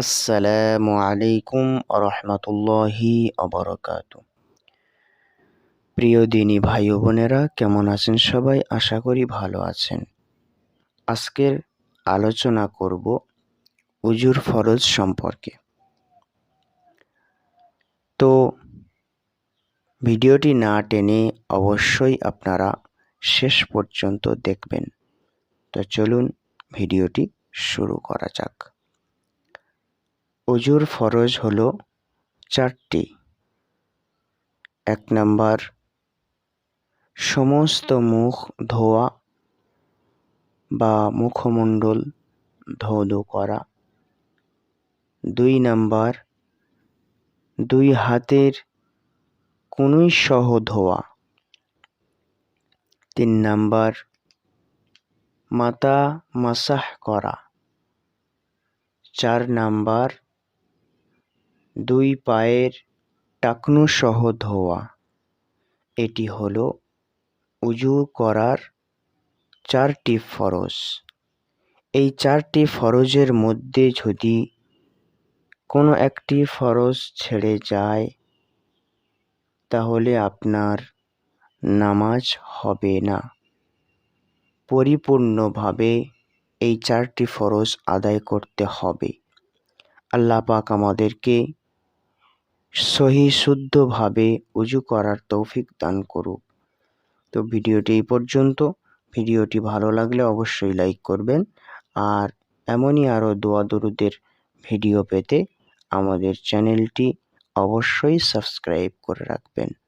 আসসালামু আলাইকুম রহমতুল্লাহি অবরকাত প্রিয় দিনী ভাই বোনেরা, কেমন আছেন সবাই? আশা করি ভালো আছেন। আজকের আলোচনা করব উজুর ফরজ সম্পর্কে। তো ভিডিওটি না টেনে অবশ্যই আপনারা শেষ পর্যন্ত দেখবেন। তো চলুন ভিডিওটি শুরু করা যাক। অজুর ফরজ হলো চারটি। এক নাম্বার, সমস্ত মুখ ধোয়া বা মুখমণ্ডল ধৌত করা। দুই নাম্বার, দুই হাতের কনুই সহ ধোয়া। তিন নাম্বার মাতা মাসাহ করা। চার নাম্বার দুই পায়ের টাকনু সহ ধোয়া। এটি হলো উজু করার চারটি ফরজ। এই চারটি ফরজের মধ্যে যদি কোনো একটি ফরজ ছেড়ে যায়, তাহলে আপনার নামাজ হবে না। পরিপূর্ণভাবে এই চারটি ফরজ আদায় করতে হবে। আল্লাহ পাক আমাদেরকে সহি শুদ্ধভাবে উজু করার তৌফিক দান করুক। তো ভিডিওটি এই পর্যন্ত। ভিডিওটি ভালো লাগলে অবশ্যই লাইক করবেন। আর এমনই আরও দোয়া দরুদের ভিডিও পেতে আমাদের চ্যানেলটি অবশ্যই সাবস্ক্রাইব করে রাখবেন।